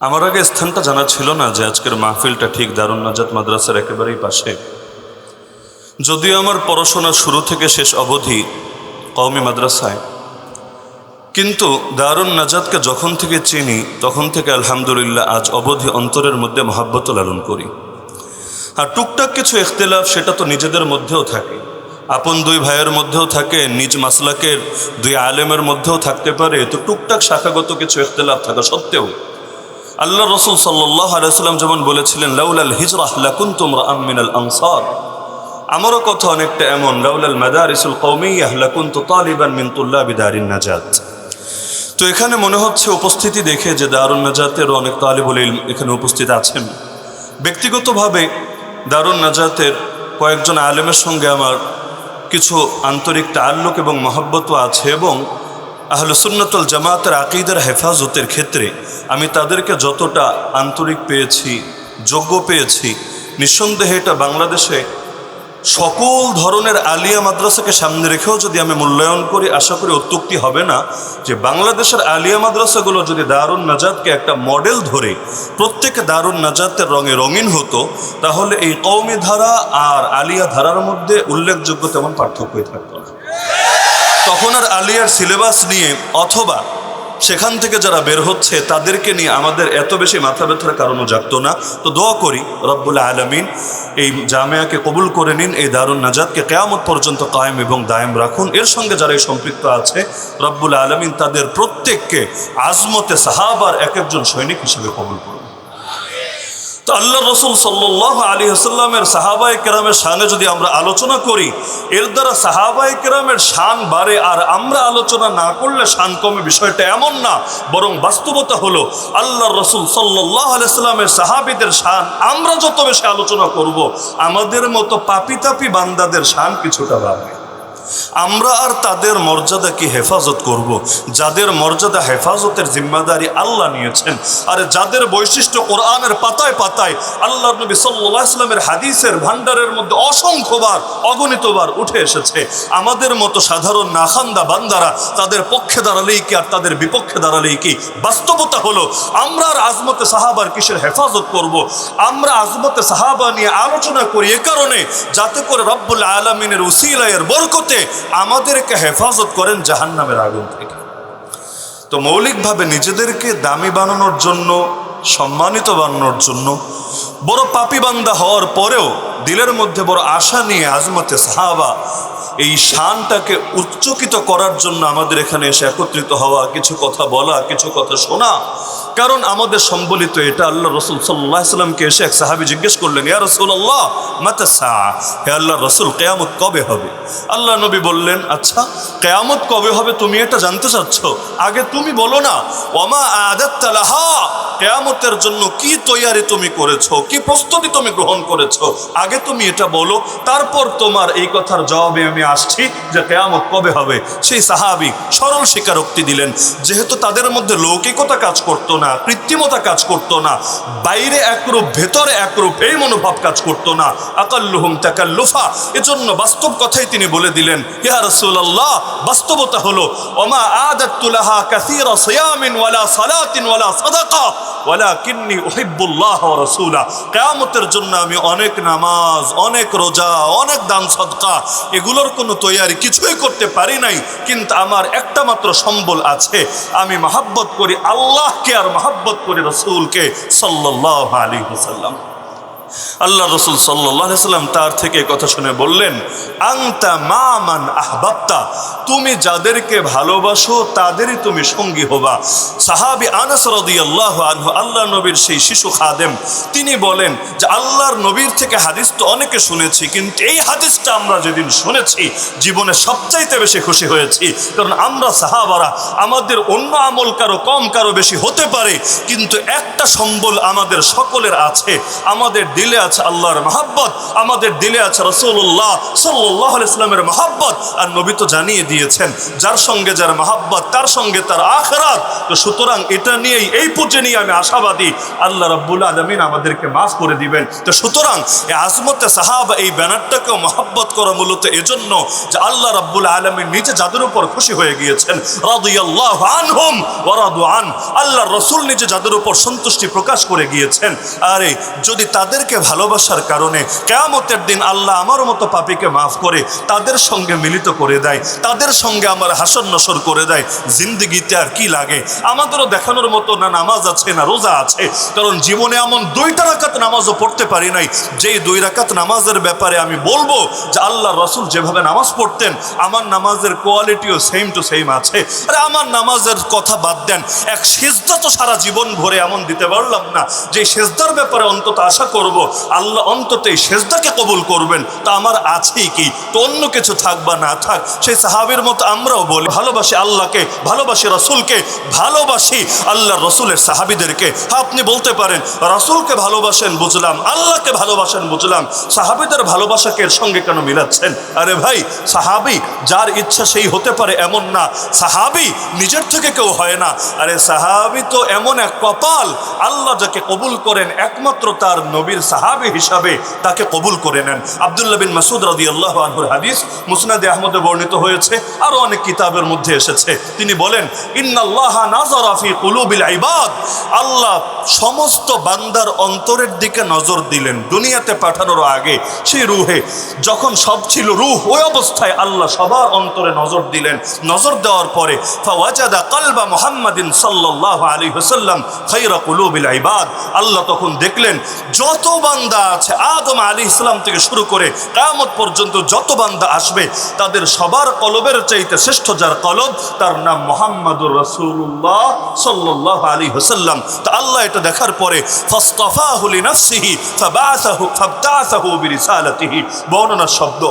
আমার আগে স্থানটা জানা ছিল না যে আজকের মাহফিলটা ঠিক দারুণ নাজাত মাদ্রাসার একেবারেই পাশে। যদিও আমার পড়াশোনা শুরু থেকে শেষ অবধি কওমি মাদ্রাসায়। কিন্তু দারুণ নাজাদকে যখন থেকে চিনি, তখন থেকে আলহামদুলিল্লাহ আজ অবধি অন্তরের মধ্যে মহাব্বত লালন করি। আর টুকটাক কিছু ইখতলাফ সেটা তো নিজেদের মধ্যেও থাকে। আপন দুই ভাইয়ের মধ্যেও থাকে, নিজ মাসলাকের দুই আলেমের মধ্যেও থাকতে পারে। তো টুকটাক শাখাগত কিছু ইখতলাফ থাকা সত্ত্বেও আল্লাহ রসুল আলাইসাল্লাম যেমন বলেছিলেন, লাউলাল হিজরাহ লাকুন তোমরা আমিনাল আনসার। আমারও কথা অনেকটা এমন, লাউলাল মাদারিসুল কৌমিয়াহ লাকুন তো তালিবান মিন তুল্লা বিদারিন নাজাত। তো এখানে মনে হচ্ছে উপস্থিতি দেখে যে দারুণ নাজাতেরও অনেক তালিবুল ইলম এখানে উপস্থিত আছেন। ব্যক্তিগতভাবে দারুণ নাজাতের কয়েকজন আলেমের সঙ্গে আমার কিছু আন্তরিক তাল্লুক এবং মহব্বতও আছে এবং আহলুসুন্নতুল জামাতের আকিদের হেফাজতের ক্ষেত্রে আমি তাদেরকে যতটা আন্তরিক পেয়েছি, যোগ্য পেয়েছি, নিঃসন্দেহে এটা বাংলাদেশে সকল ধরনের আলিয়া মাদ্রাসাকে সামনে রেখেও যদি আমি মূল্যায়ন করি, আশা করি অত্যুক্তি হবে না যে বাংলাদেশের আলিয়া মাদ্রাসাগুলো যদি দারুণ নাজাদকে একটা মডেল ধরে প্রত্যেকে দারুণ নাজাতের রঙে রঙিন হতো, তাহলে এই কৌমি ধারা আর আলিয়া ধারার মধ্যে উল্লেখযোগ্য তেমন পার্থক্যই থাকতো না। তখন আর আলিয়ার সিলেবাস নিয়ে অথবা সেখান থেকে যারা বের হচ্ছে, তাদেরকে নিয়ে আমাদের এত বেশি মাথা ব্যথার কারণও জাগত না। তো দোয়া করি রব্বুল আলমিন এই জামিয়াকে কবুল করে নিন, এই দারুণ নাজাদকে কেয়ামত পর্যন্ত কায়েম এবং দায়েম রাখুন। এর সঙ্গে যারা এই সম্পৃক্ত আছে, রব্বুল আলমিন তাদের প্রত্যেককে আজমতে সাহাবার এক একজন সৈনিক হিসেবে কবুল করুন। তো আল্লাহ রসুল সাল্লাহ আলী হাসাল্লামের সাহাবাই কেরামের শানে যদি আমরা আলোচনা করি, এর দ্বারা সাহাবাই কেরামের শান বাড়ে আর আমরা আলোচনা না করলে শান কমে। বিষয়টা এমন না, বরং বাস্তবতা হলো আল্লাহ রসুল সাল্লাহ আলাইস্লামের সাহাবিদের শান আমরা যত বেশি আলোচনা করব, আমাদের মতো পাপি তাপি বান্দাদের শান কিছুটা বাড়বে। আমরা আর তাদের মর্যাদা কি হেফাজত করব। যাদের মর্যাদা হেফাজতের জিম্মাদারি আল্লাহ নিয়েছেন, আর যাদের বৈশিষ্ট্য কোরআনের পাতায় পাতায় আল্লাহ নবী সাল্লাহ ইসলামের হাদিসের ভান্ডারের মধ্যে অসংখ্যবার, অগণিতবার উঠে এসেছে আমাদের মতো সাধারণ নাখান্দা বান্দারা তাদের পক্ষে দাঁড়ালেই কি, আর তাদের বিপক্ষে দাঁড়ালেই কি বাস্তবতা হলো, আমরা আর আজমতে সাহাবার কিসের হেফাজত করব। আমরা আজমতে সাহাবা নিয়ে আলোচনা করি এ কারণে, যাতে করে রব্বুল আলমিনের উসিলায়ের বরকতে আমাদেরকে হেফাজত করেন জাহান্নামের আগুন থেকে। তো মৌলিকভাবে নিজেদেরকে দামি বানানোর জন্য, সম্মানিত বানানোর জন্য, বড় পাপি বান্দা হওয়ার পরেও দিলের মধ্যে বড় আশা নিয়ে আজমতে সাহাবা এই শানটাকে উচ্চকিত করার জন্য আমাদের এখানে এসে একত্রিত হওয়া, কিছু কথা বলা, কিছু কথা শোনা। কারণ আমাদের সম্বলিত এটা আল্লাহ রসুল সাল্লাহ এসে এক সাহাবি জিজ্ঞেস করলেন, ইয়া রসুল আল্লাহ মাতা হে আল্লাহ রসুল, কেয়ামত কবে হবে? আল্লাহ নবী বললেন আচ্ছা কেয়ামত কবে হবে তুমি এটা জানতে চাচ্ছ? আগে তুমি বলো না ওমা আদাত্তালাহা কেয়ামতের জন্য কি তৈয়ারি তুমি করেছ? কি প্রস্তুতি তুমি গ্রহণ করেছ? আগে তুমি এটা বলো, তারপর তোমার এই কথার জবাবে আমি আসছি যে কেয়ামত কবে হবে? সেই সাহাবি সরল স্বীকারোক্তি দিলেন, যেহেতু তাদের মধ্যে লৌকিকতা কাজ করতো না, কৃত্রিমতা কাজ করতো না, বাইরে একরূপ, ভেতরে একরূপ, এই মনোভাব কাজ করতো না, আকাল্লুহুম তাকাল্লুফা। এজন্য বাস্তব কথাই তিনি বলে দিলেন, ইয়া রাসূলুল্লাহ, বাস্তবতা হলো, ওমা আদাতুলাহা কাসীরা সিয়ামিন ওয়ালা সালাতিন ওয়ালা সাদাকা ওয়ালা কিন্নি উহিব্বুল্লাহ ওয়া রাসূলা। কিয়ামতের জন্য আমি অনেক নামাজ অনেক রোজা, অনেক দান সদকা, এগুলোর কোনো তৈয়ারি কিছুই করতে পারি নাই, কিন্তু আমার একটা মাত্র সম্বল আছে। আমি মহাব্বত করি আল্লাহকে আর মহাব্বত করি রসুলকে সাল্লাহ আলী হুসাল্লাম আল্লাহ রসুল সাল্লাম তার থেকে কথা শুনে বললেন আংতা মামান আহবাত্তা তুমি যাদেরকে ভালোবাসো তাদেরই তুমি সঙ্গী হবা। সাহাবি আনাস রদি আল্লাহ আনহু আল্লাহ নবীর সেই শিশু খাদেম, তিনি বলেন যে, আল্লাহর নবীর থেকে হাদিস তো অনেকে শুনেছি, কিন্তু এই হাদিসটা আমরা যেদিন শুনেছি, জীবনে সবচাইতে বেশি খুশি হয়েছি। কারণ আমরা সাহাবারা, আমাদের অন্য আমল কারও কম, কারও বেশি হতে পারে, কিন্তু একটা সম্বল আমাদের সকলের আছে, আমাদের দিলে আছে আল্লাহর মহাব্বত, আমাদের দিলে আছে রসুল্লাহ সাল্লাহ ইসলামের মহাব্বত। আর নবী তো জানিয়ে দিয়েছেন, যার সঙ্গে যার মহাব্বত, তার সঙ্গে তার আখরাত। তো সুতরাং এটা নিয়েই, এই পুজো নিয়ে আমি আশাবাদী। আল্লাহ রব্বুল আলমিন আমাদেরকে মাফ করে দিবেন। তো সুতরাং এই আজমতে সাহাব, এই ব্যানারটাকেও মহাব্বত করা মূলত এজন্য যে আল্লাহ রব্বুল আলমিন নিজে যাদের উপর খুশি হয়ে গিয়েছেন, রাদিয়াল্লাহু আনহুম আন আল্লাহ রসুল নিজে যাদের উপর সন্তুষ্টি প্রকাশ করে গিয়েছেন। আরে, যদি তাদেরকে ভালোবাসার কারণে কেয়ামতের দিন আল্লাহ আমার মতো পাপিকে মাফ করে তাদের সঙ্গে মিলিত করে দেয়, তাদের সঙ্গে আমার হাসন নসর করে দেয়। জিন্দিগিতে আর কি লাগে? আমাদেরও দেখানোর মতো না নামাজ আছে, না রোজা আছে। কারণ জীবনে এমন দুইটা রাকাত নামাজও পড়তে পারি নাই। যেই দুই রাকাত নামাজের ব্যাপারে আমি বলব যে আল্লাহ রসুল যেভাবে নামাজ পড়তেন, আমার নামাজের কোয়ালিটিও সেম টু সেম আছে। আরে আমার নামাজের কথা বাদ দেন, এক সেজদা তো সারা জীবন ভরে এমন দিতে পারলাম না। যে সেজদার ব্যাপারে অন্তত আশা করব আল্লাহ অন্তত এই সেজদাকে কবুল করবেন। তা আমার আছেই কি? তো অন্য কিছু থাক বা না থাক, সেই সাহাবের মতো আমরাও বলি, ভালোবাসি আল্লাহকে, ভালোবাসি রসুলকে, ভালোবাসি আল্লাহ রসুলের সাহাবিদেরকে। হ্যাঁ আপনি বলতে পারেন, রসুলকে ভালোবাসেন বুঝলাম, আল্লাহকে ভালোবাসেন বুঝলাম। সাহাবিদের ভালোবাসাকে এর সঙ্গে কেন মিলাচ্ছেন? আরে ভাই, সাহাবি যার ইচ্ছা সেই হতে পারে এমন না। সাহাবি নিজের থেকে কেউ হয় না। আরে সাহাবি তো এমন এক কপাল, আল্লাহ যাকে কবুল করেন একমাত্র তার নবীর সাহাবি হিসাবে তাকে কবুল করে নেন। আবদুল্লাহ বিন মাসুদ রাদি আল্লাহ আনহুর হাদিস মুসনাদে আহমদে বর্ণিত হয়েছে আরও অনেক কিতাবের মধ্যে এসেছে। তিনি বলেন, ইন্নাল্লাহ নাজারা ফি কুলুবিল ইবাদ। আল্লাহ সমস্ত বান্দার অন্তরের দিকে নজর দিলেন। দুনিয়াতে পাঠানোর আগে সেই রুহে, যখন সব ছিল রুহ, ওই অবস্থায় আল্লাহ সবার অন্তরে নজর দিলেন। নজর দেওয়ার পরে, ফাওয়াজাদা কালবা মুহাম্মাদিন সাল্লাল্লাহু আলাইহি ওয়াসাল্লাম খায়রা কুলুবিল ইবাদ। আল্লাহ তখন দেখলেন, যত বান্দা আছে, আদম আলী ইসলাম থেকে শুরু করে কামত পর্যন্ত যত বান্দা আসবে, তাদের সবার কলবের চাইতে শ্রেষ্ঠ যার কলব, তার নাম মোহাম্মদুর রসুল্লাহ সাল্লাহ আলী হোসাল্লাম তা আল্লাহ এটা দেখার পরে ফাস্তাফাহু নফসিহি ফাহু ফাহু বিরিসালাতিহি বর্ণনা শব্দ।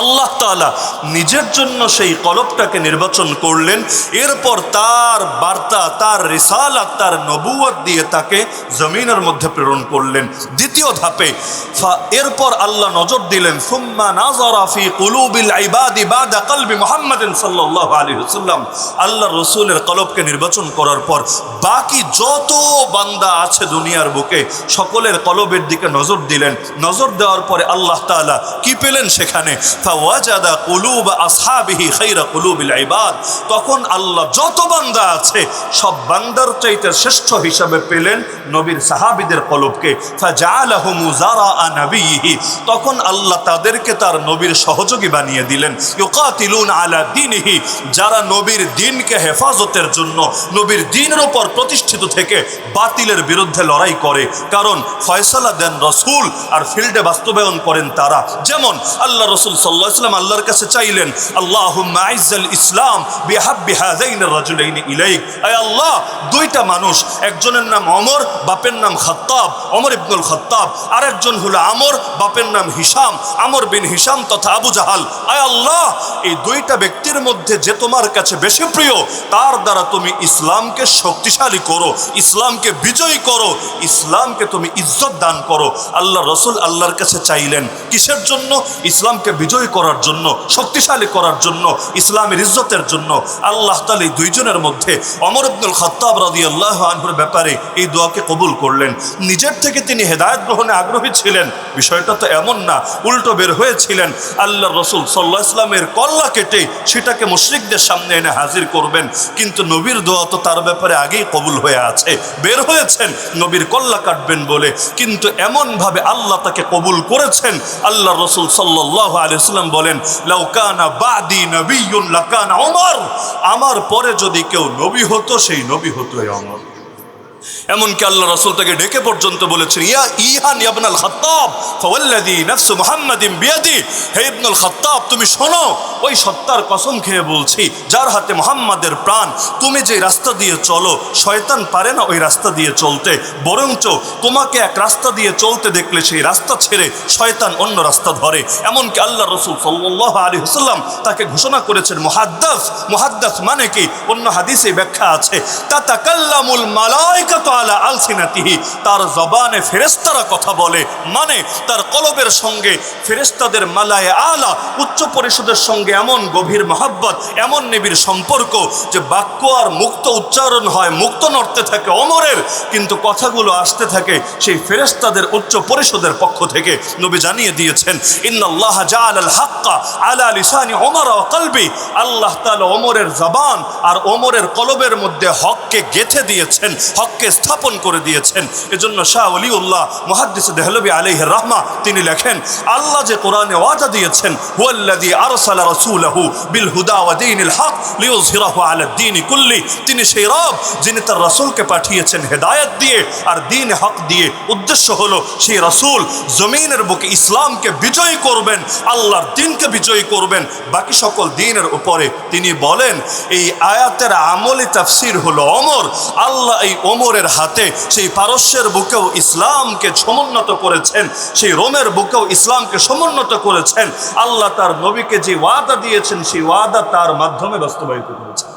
আল্লাহ তাআলা নিজের জন্য সেই কলবটাকে নির্বাচন করলেন। এরপর তার বার্তা, তার রিসালাত, তার নবুয়ত দিয়ে তাকে জমিনের মধ্যে প্রেরণ করলেন। দ্বিতীয় ধাপে এরপর আল্লাহ নজর দিলেন, সুম্মা নাজারা ফি কুলুবিল ইবাদি বাদা কলবি মুহাম্মাদিন সাল্লাল্লাহু আলাইহি ওয়াসাল্লাম। আল্লাহ রসুলের কলবকে নির্বাচন করার পর বাকি যত বান্দা আছে দুনিয়ার বুকে, সকলের কলবের দিকে নজর দিলেন। নজর দেওয়ার পরে আল্লাহ তাআলা কি পেলেন সেখানে? তখন আল্লাহ যত বান্দা আছে, সব বান্দার চাইতে শ্রেষ্ঠ হিসাবে পেলেন নবীর সাহাবীদের কলবকে। তখন আল্লাহ তাদেরকে তার নবীর সহযোগী বানিয়ে দিলেন। ইউকাতিলুন আলা দীনিহি। যারা নবীর দিনকে হেফাজতের জন্য নবীর দিনের উপর প্রতিষ্ঠিত থেকে বাতিলের বিরুদ্ধে লড়াই করে। কারণ ফয়সালা দেন রসুল আর ফিল্ডে বাস্তবায়ন করেন তারা। যেমন আল্লাহ রসুল সাল্লাহ আল্লাহর কাছে চাইলেন আল্লাহ ইসলাম আল্লাহ, দুইটা মানুষ, একজনের নাম অমর বাপের নাম খাত্তাব অমর ইবনুল খাত্তাব। আর একজন হলো আমর, বাপের নাম হিসাম আমর বিন হিসাম তথা আবু জাহাল। আয় আল্লাহ, এই দুইটা ব্যক্তির মধ্যে যে তোমার কাছে বেশি প্রিয়, তার দ্বারা তুমি ইসলামকে শক্তিশালী করো, ইসলামকে বিজয়ী করো, ইসলামকে তুমি ইজ্জত দান করো। আল্লাহ রসুল আল্লাহর কাছে চাইলেন, কিসের জন্য? ইসলামকে বিজয়ী করার জন্য, শক্তিশালী করার জন্য, ইসলামের ইজ্জতের জন্য আল্লাহ তালা এই দুইজনের মধ্যে অমর আব্দুল খত্তাব রাদি আল্লাহ আনহুর ব্যাপারে এই দোয়াকে কবুল করলেন। নিজের থেকে তিনি হেদায়ত গ্রহণে আগ্রহী ছিলেন। বিষয়টা তো এমন না, উল্টো বের হয়েছিলেন। আল্লাহ রসুল সাল্লাহ ইসলামের কল্লা কেটে সেটাকে মুশরিকদের সামনে এনে হাজির করবেন। কিন্তু নবীর দোয়া তো তার ব্যাপারে আগেই কবুল হয়ে আছে। বের হয়েছেন, নবীর কল্লা কাটবেন বলে। কিন্তু এমনভাবে আল্লাহ তাকে কবুল করেছেন আল্লাহ রসুল সাল্লাহ আলিয়াল্লাম বলেন লাউকানা বাদি নবী লাকানা অমর আমার পরে যদি কেউ নবী হতো, সেই নবী হতো অমর। এমনকি আল্লাহ রসুল তাকে ডেকে পর্যন্ত বলেছেন, ইয়া ইহান ইয়াবনাল খাত্তাব, ফাওয়াল্লাযী নাফসু মুহাম্মাদিন বিয়াদি। হে ইবনুল খাত্তাব, তুমি শোনো, ওই সত্তার কসম খেয়ে বলছি, যার হাতে মুহাম্মাদের প্রাণ, তুমি যে রাস্তা দিয়ে চলো, শয়তান পারে না ওই রাস্তা দিয়ে চলতে, বরঞ্চ তোমাকে এক রাস্তা দিয়ে চলতে দেখলে সেই রাস্তা ছেড়ে শয়তান অন্য রাস্তা ধরে। এমনকি আল্লাহ রসুল সাল্লাহ আলী হুসাল্লাম তাকে ঘোষণা করেছেন, মুহাদ্দাস মুহাদ্দাস মানে কি? অন্য হাদিসে ব্যাখ্যা আছে তা তাকাল্লামুল মালাইকাতু তার জবানে ফেরেস্তারা কথা বলে মানে তার কলবের সঙ্গে ফেরেস্তাদের মালায় আলা, উচ্চ পরিষদের সঙ্গে এমন গভীর মহাব্বত, এমন সম্পর্ক যে বাক্য আর মুক্ত উচ্চারণ হয়, মুক্ত নড়তে থাকে অমরের, কিন্তু কথাগুলো আসতে থাকে সেই ফেরেস্তাদের উচ্চ পরিষদের পক্ষ থেকে। নবী জানিয়ে দিয়েছেন, ইন্নাল্লাহ জাআল আল হাক্কা আলা কলবি। আল্লাহ তাআলা ওমরের জবান আর ওমরের কলবের মধ্যে হককে গেথে দিয়েছেন, হককে স্থাপন করে দিয়েছেন। এজন্য শাহ ওলিউল্লাহ মুহাদ্দিস দেহলবি আলাইহি রহমা তিনি লেখেন, আল্লাহ যে কোরআনে ওয়াদা দিয়েছেন তিনি সেই রব যিনি তার রাসূলকে পাঠিয়েছেন হেদায়েত দিয়ে আর দ্বীন হক দিয়ে। উদ্দেশ্য হলো, সেই রাসূল জমিনের বুকে ইসলামকে বিজয়ী করবেন, আল্লাহর দিনকে বিজয়ী করবেন। বাকি সকল দিনের উপরে তিনি বলেন, এই আয়াতের আমলি তাফসির হলো অমর। আল্লাহ এই ওমরের হাতে সেই পারস্যের বুকেও ইসলামকে সমুন্নত করেছেন, সেই রোমের বুকেও ইসলামকে সমুন্নত করেছেন। আল্লাহ তার নবীকে যে ওয়াদা দিয়েছেন, সেই ওয়াদা তার মাধ্যমে বাস্তবায়িত করেছেন